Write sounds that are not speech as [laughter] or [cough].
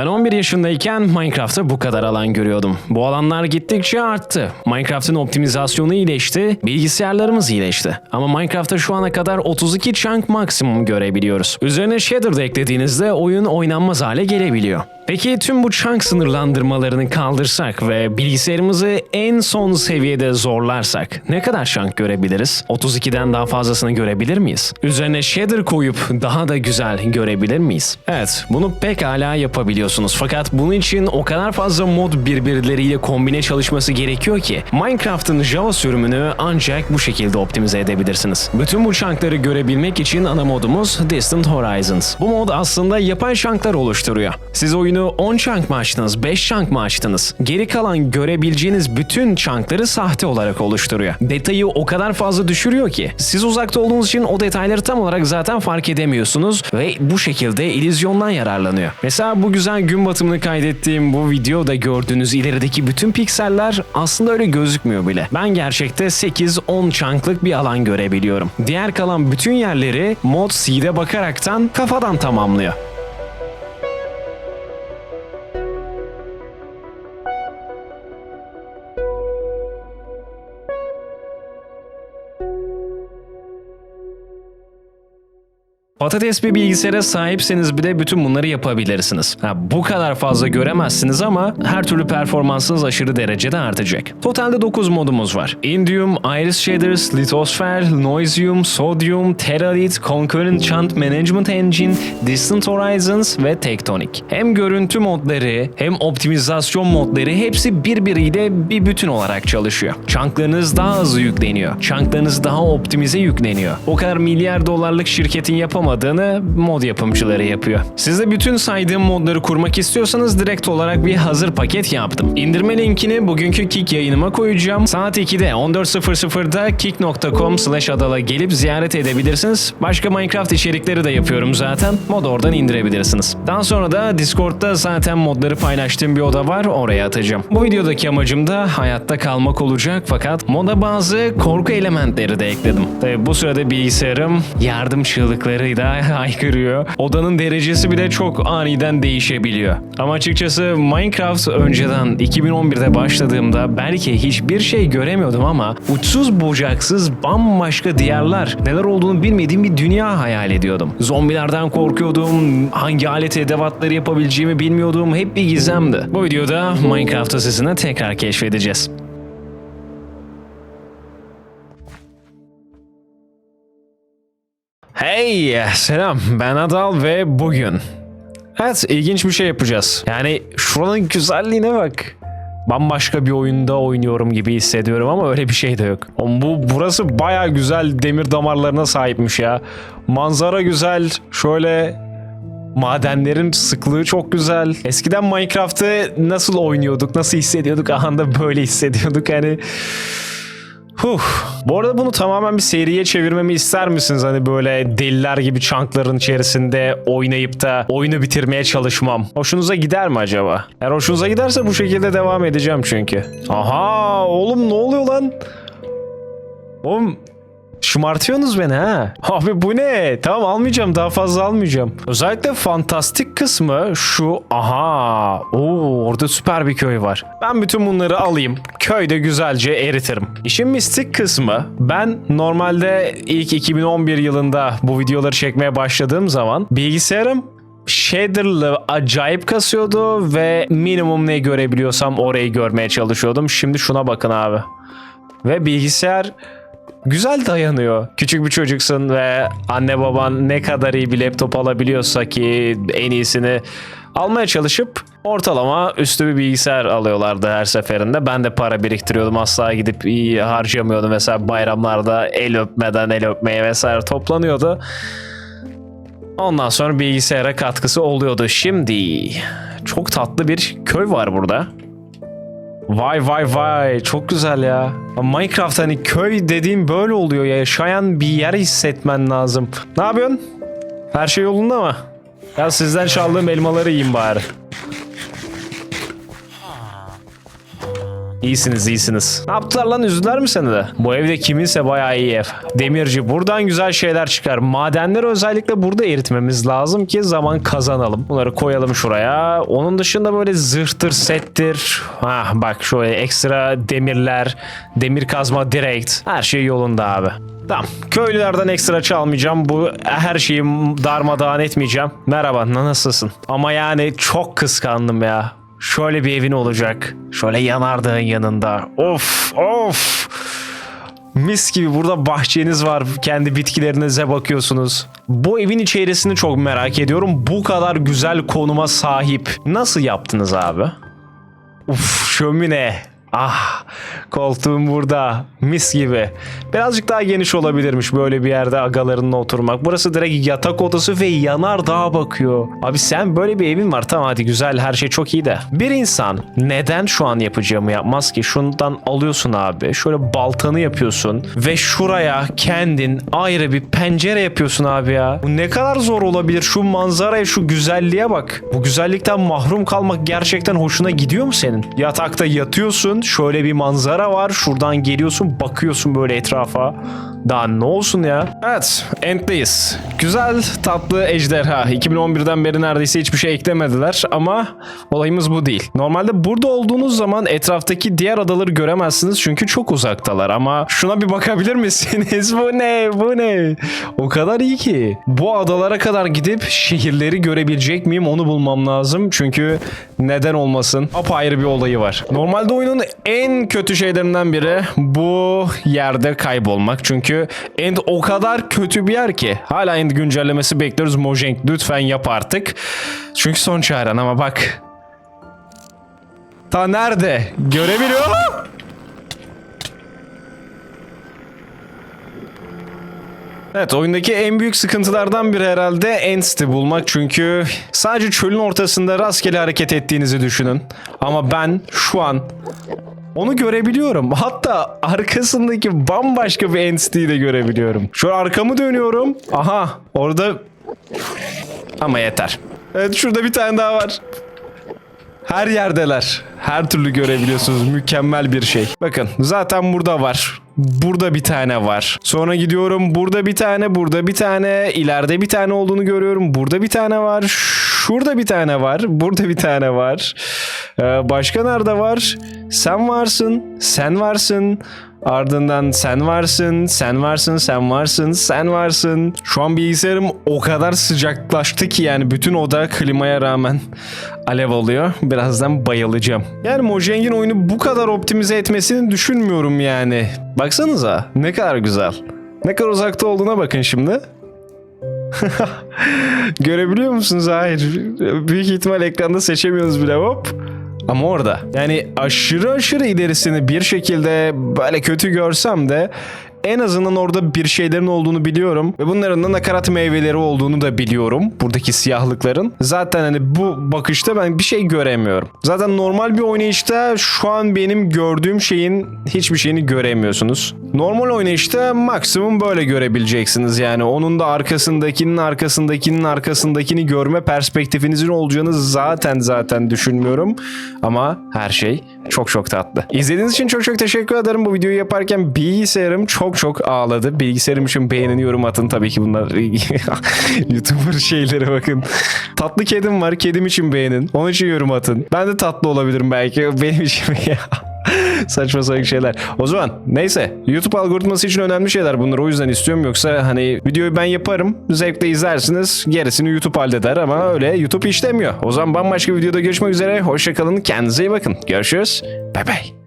Ben 11 yaşındayken Minecraft'ta bu kadar alan görüyordum. Bu alanlar gittikçe arttı. Minecraft'ın optimizasyonu iyileşti, bilgisayarlarımız iyileşti. Ama Minecraft'ta şu ana kadar 32 chunk maksimum görebiliyoruz. Üzerine shader da eklediğinizde oyun oynanmaz hale gelebiliyor. Peki tüm bu chunk sınırlandırmalarını kaldırsak ve bilgisayarımızı en son seviyede zorlarsak ne kadar chunk görebiliriz? 32'den daha fazlasını görebilir miyiz? Üzerine shader koyup daha da güzel görebilir miyiz? Evet, bunu pekala yapabiliyorsunuz. Fakat bunun için o kadar fazla mod birbirleriyle kombine çalışması gerekiyor ki Minecraft'ın Java sürümünü ancak bu şekilde optimize edebilirsiniz. Bütün bu chunkları görebilmek için ana modumuz Distant Horizons. Bu mod aslında yapay chunklar oluşturuyor. Siz oyunu 10 chunk mı açtınız, 5 chunk mı açtınız? Geri kalan görebileceğiniz bütün chunkları sahte olarak oluşturuyor. Detayı o kadar fazla düşürüyor ki siz uzakta olduğunuz için o detayları tam olarak zaten fark edemiyorsunuz ve bu şekilde illüzyondan yararlanıyor. Mesela bu güzel gün batımını kaydettiğim bu videoda gördüğünüz ilerideki bütün pikseller aslında öyle gözükmüyor bile. Ben gerçekte 8-10 chunklık bir alan görebiliyorum. Diğer kalan bütün yerleri mod C'de bakaraktan kafadan tamamlıyor. Patates bir bilgisayara sahipseniz bile bütün bunları yapabilirsiniz. Ha, bu kadar fazla göremezsiniz ama her türlü performansınız aşırı derecede artacak. Totalde 9 modumuz var. Indium, Iris Shaders, Lithosphere, Noisium, Sodium, Teralit, Concurrent Chant Management Engine, Distant Horizons ve Tectonic. Hem görüntü modları hem optimizasyon modları hepsi birbiriyle bir bütün olarak çalışıyor. Chunklarınız daha hızlı yükleniyor. Chunklarınız daha optimize yükleniyor. O kadar milyar dolarlık şirketin yapamadığını mod yapımcıları yapıyor. Siz de bütün saydığım modları kurmak istiyorsanız direkt olarak bir hazır paket yaptım. İndirme linkini bugünkü Kik yayınıma koyacağım. Saat 2'de 14.00'da kik.com slash adala gelip ziyaret edebilirsiniz. Başka Minecraft içerikleri de yapıyorum zaten. Mod oradan indirebilirsiniz. Daha sonra da Discord'da zaten modları paylaştığım bir oda var. Oraya atacağım. Bu videodaki amacım da hayatta kalmak olacak fakat moda bazı korku elementleri de ekledim. Tabi bu sırada bilgisayarım yardım çığlıklarıyla [laughs] haykırıyor. Odanın derecesi bile çok aniden değişebiliyor. Ama açıkçası Minecraft önceden 2011'de başladığımda belki hiçbir şey göremiyordum ama uçsuz bucaksız bambaşka diyarlar, neler olduğunu bilmediğim bir dünya hayal ediyordum. Zombilerden korkuyordum, hangi alet edevatları yapabileceğimi bilmiyordum, hep bir gizemdi. Bu videoda Minecraft'ı sizinle tekrar keşfedeceğiz. Hey selam ben Adal ve bugün Evet ilginç bir şey yapacağız. Yani şuranın güzelliğine bak. Bambaşka bir oyunda oynuyorum gibi hissediyorum ama öyle bir şey de yok. Oğlum Bu burası baya güzel demir damarlarına sahipmiş ya. Manzara güzel. Şöyle Madenlerin sıklığı çok güzel. Eskiden Minecraft'ı nasıl oynuyorduk, nasıl hissediyorduk? Anda böyle hissediyorduk hani. Huh. Bu arada bunu tamamen bir seriye çevirmemi ister misiniz? Hani böyle deliler gibi çankların içerisinde oynayıp da oyunu bitirmeye çalışmam. Hoşunuza gider mi acaba? Eğer hoşunuza giderse bu şekilde devam edeceğim çünkü. Aha oğlum ne oluyor lan? Oğlum Şımartıyorsunuz beni ha. Abi bu ne? Tamam almayacağım daha fazla almayacağım. Özellikle fantastik kısmı şu aha. Oo orada süper bir köy var. Ben bütün bunları alayım. Köyde güzelce eritirim. İşin mistik kısmı ben normalde ilk 2011 yılında bu videoları çekmeye başladığım zaman bilgisayarım shader'lı acayip kasıyordu ve minimum ne görebiliyorsam orayı görmeye çalışıyordum. Şimdi şuna bakın abi. Ve bilgisayar güzel dayanıyor. Küçük bir çocuksun ve anne baban ne kadar iyi bir laptop alabiliyorsa ki en iyisini almaya çalışıp ortalama üstü bir bilgisayar alıyorlardı her seferinde. Ben de para biriktiriyordum asla gidip iyi harcamıyordum. Mesela bayramlarda el öpmeden el öpmeye vesaire toplanıyordu. Ondan sonra bilgisayara katkısı oluyordu. Şimdi çok tatlı bir köy var burada. Vay vay vay çok güzel ya. Minecraft hani köy dediğim böyle oluyor ya. Yaşayan bir yer hissetmen lazım. Ne yapıyorsun? Her şey yolunda mı? Ya sizden çaldığım elmaları yiyeyim bari. İyisiniz iyisiniz. Ne yaptılar lan üzdüler mi seni de? Bu evde kiminse bayağı iyi ev. Demirci buradan güzel şeyler çıkar. Madenleri özellikle burada eritmemiz lazım ki zaman kazanalım. Bunları koyalım şuraya. Onun dışında böyle zırhtır settir. Ha bak şöyle ekstra demirler, demir kazma direkt. Her şey yolunda abi. Tamam. Köylülerden ekstra çalmayacağım. Bu her şeyi darmadağın etmeyeceğim. Merhaba nasılsın? Ama yani çok kıskandım ya. Şöyle bir evin olacak. Şöyle yanardağın yanında. Of of. Mis gibi burada bahçeniz var. Kendi bitkilerinize bakıyorsunuz. Bu evin içerisini çok merak ediyorum. Bu kadar güzel konuma sahip. Nasıl yaptınız abi? Uf şömine. Ah koltuğum burada. Mis gibi. Birazcık daha geniş olabilirmiş böyle bir yerde agalarınla oturmak. Burası direkt yatak odası ve yanar dağa bakıyor. Abi sen böyle bir evin var tamam hadi güzel her şey çok iyi de. Bir insan neden şu an yapacağımı yapmaz ki? Şundan alıyorsun abi. Şöyle baltanı yapıyorsun. Ve şuraya kendin ayrı bir pencere yapıyorsun abi ya. Bu ne kadar zor olabilir? Şu manzaraya şu güzelliğe bak. Bu güzellikten mahrum kalmak gerçekten hoşuna gidiyor mu senin? Yatakta yatıyorsun. Şöyle bir manzara var. Şuradan geliyorsun bakıyorsun böyle etrafa. Daha ne olsun ya? Evet, End'deyiz. Güzel, tatlı ejderha. 2011'den beri neredeyse hiçbir şey eklemediler ama olayımız bu değil. Normalde burada olduğunuz zaman etraftaki diğer adaları göremezsiniz çünkü çok uzaktalar ama şuna bir bakabilir misiniz? [laughs] bu ne? Bu ne? O kadar iyi ki. Bu adalara kadar gidip şehirleri görebilecek miyim onu bulmam lazım çünkü neden olmasın? Apayrı bir olayı var. Normalde oyunun en kötü şeylerinden biri bu yerde kaybolmak. Çünkü End o kadar kötü bir yer ki. Hala End güncellemesi bekliyoruz. Mojang lütfen yap artık. Çünkü son çaren ama bak. Ta nerede? Görebiliyor. Evet oyundaki en büyük sıkıntılardan biri herhalde Endst'i bulmak çünkü sadece çölün ortasında rastgele hareket ettiğinizi düşünün. Ama ben şu an onu görebiliyorum. Hatta arkasındaki bambaşka bir Endst'i de görebiliyorum. Şu arkamı dönüyorum. Aha orada ama yeter. Evet şurada bir tane daha var. Her yerdeler. Her türlü görebiliyorsunuz. Mükemmel bir şey. Bakın zaten burada var. Burada bir tane var. Sonra gidiyorum. Burada bir tane, burada bir tane. ileride bir tane olduğunu görüyorum. Burada bir tane var. Şurada bir tane var. Burada bir tane var. Ee, başka nerede var? Sen varsın. Sen varsın. Ardından sen varsın, sen varsın, sen varsın, sen varsın. Şu an bilgisayarım o kadar sıcaklaştı ki yani bütün oda klimaya rağmen alev oluyor. Birazdan bayılacağım. Yani Mojang'in oyunu bu kadar optimize etmesini düşünmüyorum yani. Baksanıza ne kadar güzel. Ne kadar uzakta olduğuna bakın şimdi. [laughs] Görebiliyor musunuz? Hayır. Büyük ihtimal ekranda seçemiyoruz bile hop. Ama orada. Yani aşırı aşırı ilerisini bir şekilde böyle kötü görsem de en azından orada bir şeylerin olduğunu biliyorum. Ve bunların da nakarat meyveleri olduğunu da biliyorum. Buradaki siyahlıkların. Zaten hani bu bakışta ben bir şey göremiyorum. Zaten normal bir oynayışta şu an benim gördüğüm şeyin hiçbir şeyini göremiyorsunuz. Normal oynayışta maksimum böyle görebileceksiniz yani. Onun da arkasındakinin arkasındakinin arkasındakini görme perspektifinizin olacağını zaten zaten düşünmüyorum. Ama her şey çok çok tatlı. İzlediğiniz için çok çok teşekkür ederim. Bu videoyu yaparken bilgisayarım çok çok ağladı. Bilgisayarım için beğenin yorum atın. Tabii ki bunlar [laughs] YouTuber şeyleri bakın. Tatlı kedim var. Kedim için beğenin. Onun için yorum atın. Ben de tatlı olabilirim belki. [laughs] Benim için [laughs] Saçma sapan şeyler. O zaman neyse YouTube algoritması için önemli şeyler bunlar o yüzden istiyorum yoksa hani videoyu ben yaparım zevkle izlersiniz gerisini YouTube halleder ama öyle YouTube işlemiyor. O zaman bambaşka videoda görüşmek üzere hoşçakalın kendinize iyi bakın görüşürüz bay bay.